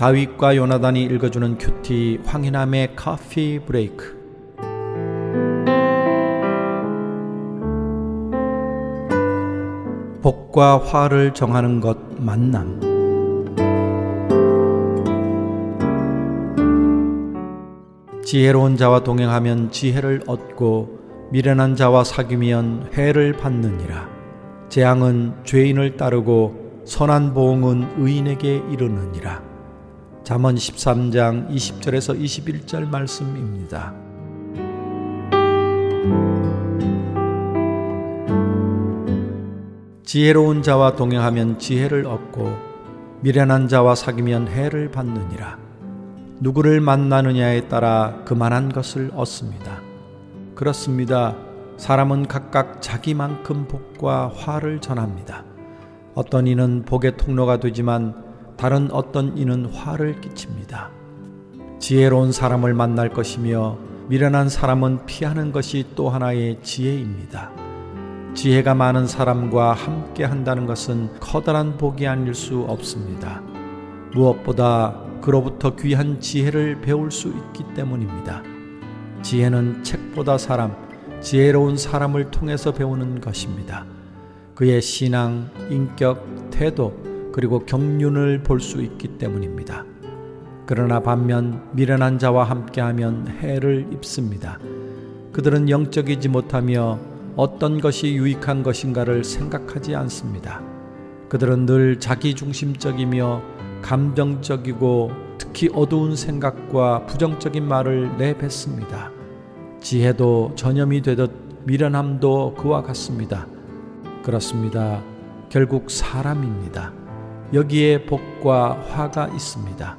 다윗과 요나단이 읽어주는 큐티 황희남의 커피 브레이크. 복과 화를 정하는 것 만남. 지혜로운 자와 동행하면 지혜를 얻고 미련한 자와 사귀면 해를 받느니라. 재앙은 죄인을 따르고 선한 보응은 의인에게 이르느니라 잠언 13장 20절에서 21절 말씀입니다. 지혜로운 자와 동행하면 지혜를 얻고 미련한 자와 사귀면 해를 받느니라. 누구를 만나느냐에 따라 그만한 것을 얻습니다. 그렇습니다. 사람은 각각 자기만큼 복과 화를 전합니다. 어떤 이는 복의 통로가 되지만 다른 어떤 이는 화를 끼칩니다. 지혜로운 사람을 만날 것이며 미련한 사람은 피하는 것이 또 하나의 지혜입니다. 지혜가 많은 사람과 함께 한다는 것은 커다란 복이 아닐 수 없습니다. 무엇보다 그로부터 귀한 지혜를 배울 수 있기 때문입니다. 지혜는 책보다 사람, 지혜로운 사람을 통해서 배우는 것입니다. 그의 신앙, 인격, 태도, 그리고 경륜을 볼 수 있기 때문입니다. 그러나 반면 미련한 자와 함께하면 해를 입습니다. 그들은 영적이지 못하며 어떤 것이 유익한 것인가를 생각하지 않습니다. 그들은 늘 자기 중심적이며 감정적이고 특히 어두운 생각과 부정적인 말을 내뱉습니다. 지혜도 전염이 되듯 미련함도 그와 같습니다. 그렇습니다. 결국 사람입니다. 여기에 복과 화가 있습니다.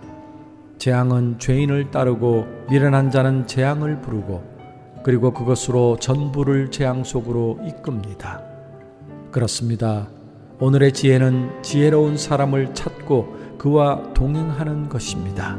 재앙은 죄인을 따르고 미련한 자는 재앙을 부르고 그리고 그것으로 전부를 재앙 속으로 이끕니다. 그렇습니다. 오늘의 지혜는 지혜로운 사람을 찾고 그와 동행하는 것입니다.